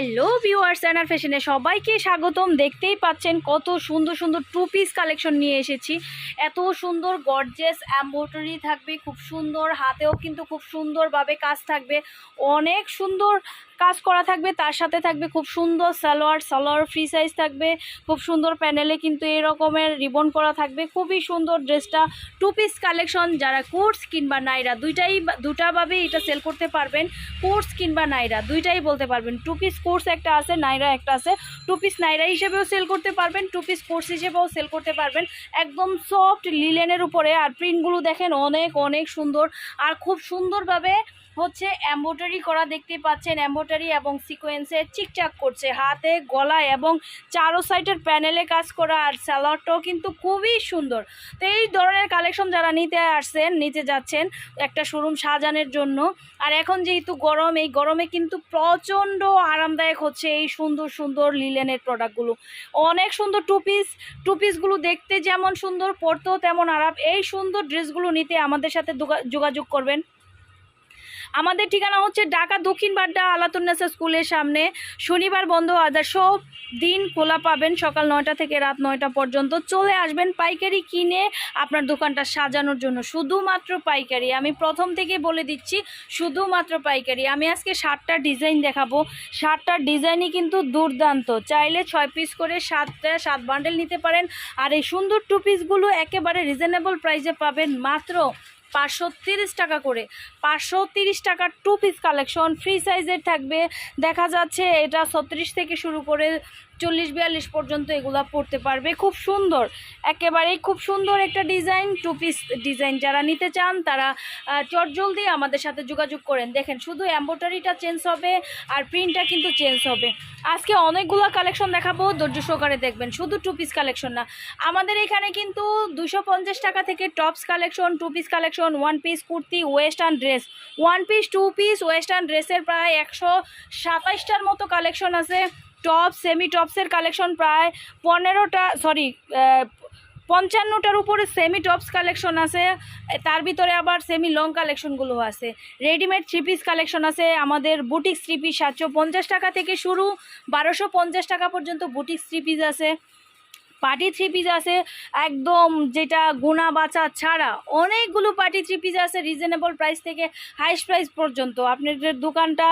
Hello viewers অ্যানার ফ্যাশনে সবাইকে স্বাগতম। দেখতেই পাচ্ছেন কত সুন্দর সুন্দর টু পিস কালেকশন নিয়ে এসেছি। এত সুন্দর গর্জেস অ্যাম্বোটারি থাকবে, খুব সুন্দর, হাতেও কিন্তু খুব সুন্দরভাবে কাজ থাকবে। অনেক সুন্দর কাজ করা থাকবে, তার সাথে থাকবে খুব সুন্দর সালোয়ার সালোয়ার ফ্রি সাইজ থাকবে, খুব সুন্দর প্যানেলে কিন্তু এরকমের রিবন করা থাকবে, খুবই সুন্দর ড্রেসটা টু পিস কালেকশন যারা কোর্স কিংবা নাইরা, দুইটাই দুটাভাবে এটা সেল করতে পারবেন কোর্স কিংবা নাইরা, দুইটাই বলতে পারবেন। টু পিস কোর্স একটা আছে, নাইরা একটা আছে টু পিস নাইরা হিসেবেও সেল করতে পারবেন টু পিস কোর্স হিসেবেও সেল করতে পারবেন, একদম সফট লিলেনের উপরে, আর প্রিন্টগুলো দেখেন অনেক অনেক সুন্দর, আর খুব সুন্দরভাবে হচ্ছে এম্ব্রয়ডারি করা দেখতে পাচ্ছেন এম্ব্রয়ডারি এবং সিকোয়েন্সে চিকচাক করছে। হাতে, গলায় এবং চারো সাইডের প্যানেলে কাজ করা আর স্যালাডটাও কিন্তু খুবই সুন্দর। তো এই ধরনের কালেকশন যারা নিতে আসছেন, নিতে যাচ্ছেন একটা শোরুম সাজানোর জন্য, আর এখন যেহেতু গরম, এই গরমে কিন্তু প্রচণ্ড আরামদায়ক হচ্ছে এই সুন্দর সুন্দর লিলেনের প্রোডাক্টগুলো অনেক সুন্দর টু পিস টু পিসগুলো দেখতে যেমন সুন্দর, পরতেও তেমন আরাম। এই সুন্দর ড্রেসগুলো নিতে আমাদের সাথে যোগা- যোগাযোগ করবেন। আমাদের ঠিকানা হচ্ছে ঢাকা দক্ষিণ বাড্ডা আলাতুন্নেসা স্কুলের সামনে। শনিবার বন্ধ আদার সব দিন খোলা পাবেন সকাল নয়টা থেকে রাত নয়টা পর্যন্ত। চলে আসবেন পাইকারি কিনে আপনার দোকানটা সাজানোর জন্য। শুধুমাত্র পাইকারি। আমি প্রথম থেকে বলে দিচ্ছি, শুধুমাত্র পাইকারি। আমি আজকে সাতটা ডিজাইন দেখাবো। সাতটার ডিজাইনই কিন্তু দুর্দান্ত। চাইলে ছয় পিস করে সাতটা, সাত বান্ডেল নিতে পারেন। আর এই সুন্দর টু পিসগুলো একেবারে রিজনেবল প্রাইসে পাবেন। মাত্র পাঁচশো তিরিশ টাকা করে। পাঁচশো তিরিশ টাকার টু পিস কালেকশন ফ্রি সাইজের থাকবে। দেখা যাচ্ছে এটা ছত্রিশ থেকে শুরু করে চল্লিশ বিয়াল্লিশ পর্যন্ত এগুলো পড়তে পারবে। খুব সুন্দর। একেবারেই খুব সুন্দর একটা ডিজাইন টু পিস ডিজাইন। যারা নিতে চান, তারা চটজলদি আমাদের সাথে যোগাযোগ করেন। দেখেন, শুধু এম্ব্রয়ডারিটা চেঞ্জ হবে আর প্রিন্টটা কিন্তু চেঞ্জ হবে। আজকে অনেকগুলো কালেকশন দেখাবো, ধৈর্য সহকারে দেখবেন। শুধু টু পিস কালেকশন না। আমাদের এখানে কিন্তু দুশো টাকা থেকে tops collection two piece collection one piece kurti western dress one piece two piece western ড্রেসের প্রায় একশো সাতাইশটার মতো কালেকশন আছে। টপ সেমি টপসের কালেকশন প্রায় পনেরোটা সরি পঞ্চান্নটার উপরে সেমি টপস কালেকশন আছে। তার ভিতরে আবার সেমি লং কালেকশনগুলো আছে। রেডিমেড থ্রি পিস কালেকশন আছে। আমাদের বুটিক থ্রি পিস সাতশো পঞ্চাশ টাকা থেকে শুরু, বারোশো পঞ্চাশ টাকা পর্যন্ত বুটিক্স থ্রি পিস আছে। পার্টি থ্রি পিস আছে, একদম যেটা গুণা বাছা ছাড়া অনেকগুলো পার্টি থ্রি পিস আছে রিজনেবল প্রাইস থেকে হাইস্ট প্রাইস পর্যন্ত। আপনাদের দোকানটা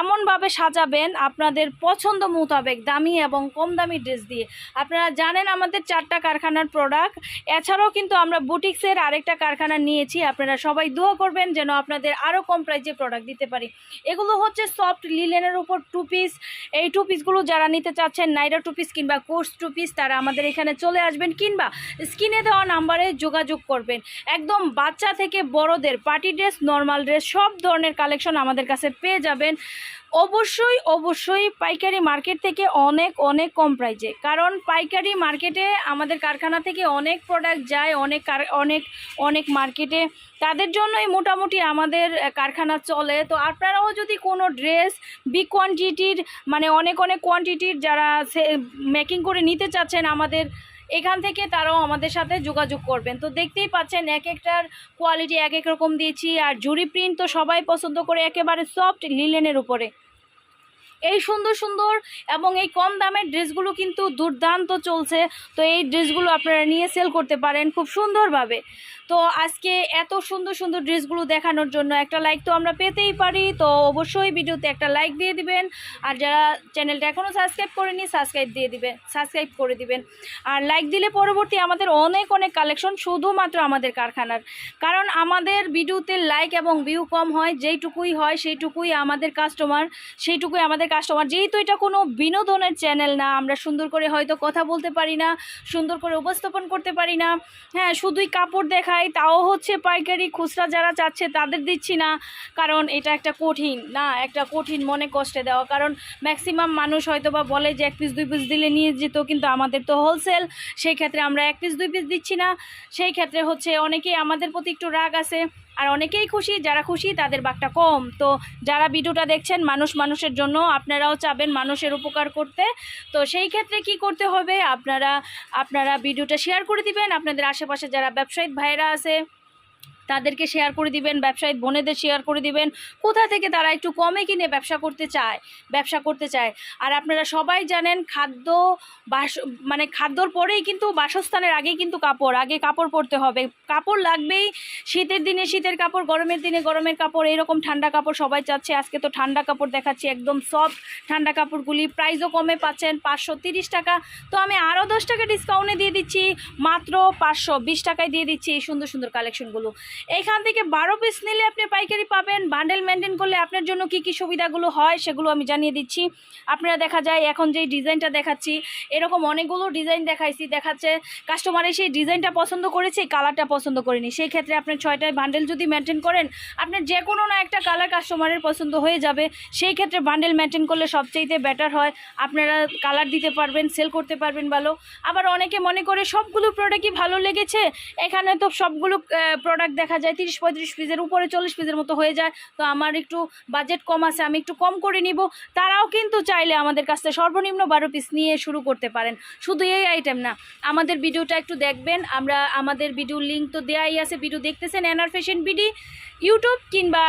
এমনভাবে সাজাবেন, আপনাদের পছন্দ মোতাবেক দামি এবং কম দামি ড্রেস দিয়ে। আপনারা জানেন আমাদের চারটা কারখানার প্রোডাক্ট এছাড়াও কিন্তু আমরা বুটিক্সের আরেকটা কারখানা নিয়েছি, আপনারা সবাই দোয়া করবেন যেন আপনাদের আরও কম প্রাইসে প্রোডাক্ট দিতে পারি। এগুলো হচ্ছে সফট লিলেনের উপর টু পিস এই টু পিসগুলো যারা নিতে চাচ্ছেন নাইরা টু পিস কিংবা কোর্স টু পিস তারা আমাদের এখানে চলে আসবেন কিংবা স্ক্রিনে দেওয়া নাম্বারে যোগাযোগ করবেন। একদম বাচ্চা থেকে বড়দের, পার্টি ড্রেস, নর্মাল ড্রেস, সব ধরনের কালেকশন আমাদের কাছে পেয়ে যাবেন। অবশ্যই অবশ্যই পাইকারি মার্কেট থেকে অনেক অনেক কম প্রাইজে কারণ পাইকারি মার্কেটে আমাদের কারখানা থেকে অনেক প্রোডাক্ট যায়, অনেক অনেক অনেক মার্কেটে। তাদের জন্যই মোটামুটি আমাদের কারখানা চলে। তো আপনারাও যদি কোনো ড্রেস বিগ কোয়ান্টিটির মানে অনেক অনেক কোয়ান্টিটির যারা মেকিং করে নিতে চাচ্ছেন আমাদের এখান থেকে তারাও আমাদের সাথে যোগাযোগ করবেন। তো দেখতেই পাচ্ছেন এক একটার কোয়ালিটি এক এক রকম দিয়েছি, আর জুরি প্রিন্ট তো সবাই পছন্দ করে একেবারে সফট লিলেনের উপরে। এই সুন্দর সুন্দর এবং এই কম দামের ড্রেসগুলো কিন্তু দুর্দান্ত চলছে। তো এই ড্রেসগুলো আপনারা নিয়ে সেল করতে পারেন খুব সুন্দরভাবে। তো আজকে এত সুন্দর সুন্দর ড্রেসগুলো দেখানোর জন্য একটা লাইক তো আমরা পেতেই পারি। তো অবশ্যই ভিডিওতে একটা লাইক দিয়ে দিবেন। আর যারা চ্যানেলটা এখনও সাবস্ক্রাইব করেনি সাবস্ক্রাইব দিয়ে দিবেন সাবস্ক্রাইব করে দিবেন। আর লাইক দিলে পরবর্তী আমাদের অনেক অনেক কালেকশন শুধুমাত্র আমাদের কারখানার। কারণ আমাদের ভিডিওতে লাইক এবং ভিউ কম হয়, যেইটুকুই হয় সেইটুকুই আমাদের কাস্টমার সেইটুকুই আমাদের কাস্টমার যেহেতু এটা কোনো বিনোদনের চ্যানেল না, আমরা সুন্দর করে হয়তো কথা বলতে পারি না, সুন্দর করে উপস্থাপন করতে পারি না। হ্যাঁ শুধুই কাপড় দেখাই তাও হচ্ছে পাইকারি খুচরা যারা চাচ্ছে তাদের দিচ্ছি না, কারণ এটা একটা কঠিন, না, একটা কঠিন মনে কষ্টে দেওয়া। কারণ ম্যাক্সিমাম মানুষ হয়তো বা বলে যে এক পিস দুই পিস দিলে নিয়ে যেত, কিন্তু আমাদের তো হোলসেল সেই ক্ষেত্রে আমরা এক পিস দুই পিস দিচ্ছি না। সেই ক্ষেত্রে হচ্ছে অনেকেই আমাদের প্রতি একটু রাগ আছে। আর অনেকেই খুশি, যারা খুশি তাদের বাঘটা কম। তো যারা ভিডিওটা দেখছেন, মানুষ মানুষের জন্য আপনারাও চাবেন মানুষের উপকার করতে। তো সেই ক্ষেত্রে কি করতে হবে? আপনারা আপনারা ভিডিওটা শেয়ার করে দিবেন। আপনাদের আশেপাশে যারা ব্যবসায়িক ভাইয়েরা আছে তাদেরকে শেয়ার করে দিবেন, ব্যবসায়ী বোনেদের শেয়ার করে দিবেন। কোথা থেকে তারা একটু কমে কিনে ব্যবসা করতে চায়, ব্যবসা করতে চায়? আর আপনারা সবাই জানেন খাদ্য বাস মানে খাদ্যর পরেই কিন্তু বাসস্থানের আগেই কিন্তু কাপড়, আগে কাপড় পরতে হবে। কাপড় লাগবেই, শীতের দিনে শীতের কাপড়, গরমের দিনে গরমের কাপড়, এরকম ঠান্ডা কাপড় সবাই চাচ্ছে। আজকে তো ঠান্ডা কাপড় দেখাচ্ছি, একদম সফট ঠান্ডা কাপড়গুলি। প্রাইসও কমে পাচ্ছেন, পাঁচশো টাকা। তো আমি আরও দশ টাকা ডিসকাউন্টে দিয়ে দিচ্ছি, মাত্র পাঁচশো বিশ টাকায় দিয়ে দিচ্ছি এই সুন্দর সুন্দর কালেকশনগুলো এইখান থেকে বারো পিস নিলে আপনি পাইকারি পাবেন। বান্ডেল মেনটেন করলে আপনার জন্য কি কি সুবিধাগুলো হয় সেগুলো আমি জানিয়ে দিচ্ছি। আপনারা দেখা যায়, এখন যেই ডিজাইনটা দেখাচ্ছি, এরকম অনেকগুলো ডিজাইন দেখাইছি, দেখাচ্ছে কাস্টমার সেই ডিজাইনটা পছন্দ করেছে কালারটা পছন্দ করেনি। সেই ক্ষেত্রে আপনার ছয়টায় বান্ডেল যদি মেনটেন করেন, আপনার যে কোনো না একটা কালার কাস্টমারের পছন্দ হয়ে যাবে। সেই ক্ষেত্রে বান্ডেল মেনটেন করলে সবচেয়েতে বেটার হয়। আপনারা কালার দিতে পারবেন সেল করতে পারবেন ভালো। আবার অনেকে মনে করে সবগুলো প্রোডাক্টই ভালো লেগেছে, এখানে তো সবগুলো প্রোডাক্ট দেখা যায় তিরিশ পঁয়ত্রিশ পিসের উপরে চল্লিশ পিসের মতো হয়ে যায়। তো আমার একটু বাজেট কম আছে, আমি একটু কম করে নিব। তারাও কিন্তু চাইলে আমাদের কাছ থেকে সর্বনিম্ন বারো পিস নিয়ে শুরু করতে পারেন। শুধু এই আইটেম না, আমাদের ভিডিওটা একটু দেখবেন। আমরা আমাদের ভিডিও লিঙ্ক তো দেয়াই আছে, ভিডিও দেখতেছেন এনআর ফ্যাশন বিডি ইউটিউব কিংবা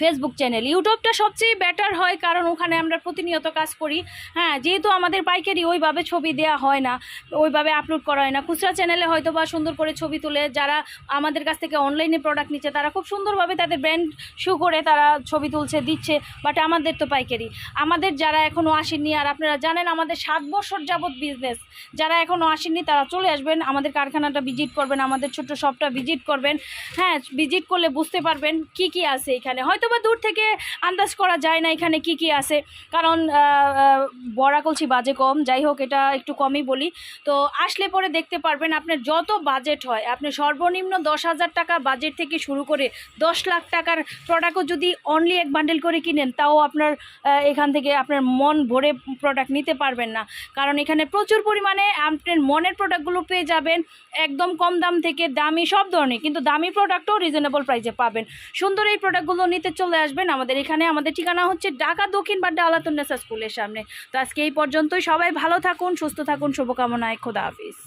ফেসবুক চ্যানেল ইউটিউবটা সবচেয়ে বেটার হয় কারণ ওখানে আমরা প্রতিনিয়ত কাজ করি। হ্যাঁ যেহেতু আমাদের পাইকারি ওইভাবে ছবি দেওয়া হয় না, ওইভাবে আপলোড করা হয় না। খুচরা চ্যানেলে হয়তো বা সুন্দর করে ছবি তুলে যারা আমাদের কাছ থেকে অনলাইনে প্রোডাক্ট নিচ্ছে, তারা খুব সুন্দরভাবে তাদের ব্র্যান্ড শু করে তারা ছবি তুলছে, দিচ্ছে বাট আমাদের তো পাইকারি। আমাদের যারা এখনও আসেননি, আর আপনারা জানেন আমাদের সাত বছর যাবৎ বিজনেস যারা এখনও আসেননি, তারা চলে আসবেন, আমাদের কারখানাটা ভিজিট করবেন, আমাদের ছোট্ট শপটা ভিজিট করবেন। হ্যাঁ ভিজিট করলে বুঝতে পারবেন কি কি আছে এখানে। হয়তো বা দূর থেকে আন্দাজ করা যায় না এখানে কি কি আছে। কারণ বড়া কলছি বাজে কম, যাই হোক এটা একটু কমই বলি। তো আসলে পরে দেখতে পারবেন আপনার যত বাজেট হয়, আপনি সর্বনিম্ন দশ হাজার টাকা বাজেট থেকে শুরু করে দশ লাখ টাকার প্রোডাক্টও যদি অনলি এক বান্ডেল করে কিনেন, তাও আপনার এখান থেকে আপনার মন ভরে প্রোডাক্ট নিতে পারবেন না। কারণ এখানে প্রচুর পরিমাণে আপনার মনের প্রোডাক্টগুলো পেয়ে যাবেন, একদম কম দাম থেকে দামি সব ধরনের, কিন্তু দামি প্রোডাক্টও রিজনেবল প্রাইসে পাবেন। সুন্দর এই প্রোডাক্টগুলো নিতে চলে আসবেন। আমাদের এখানে, আমাদের ঠিকানা হচ্ছে ঢাকা দক্ষিণ বাড্ডা আলাতুন্নেসা স্কুলের সামনে। তো আজকে এই পর্যন্তই। সবাই ভালো থাকুন, সুস্থ থাকুন। শুভকামনায় খোদা হাফিজ।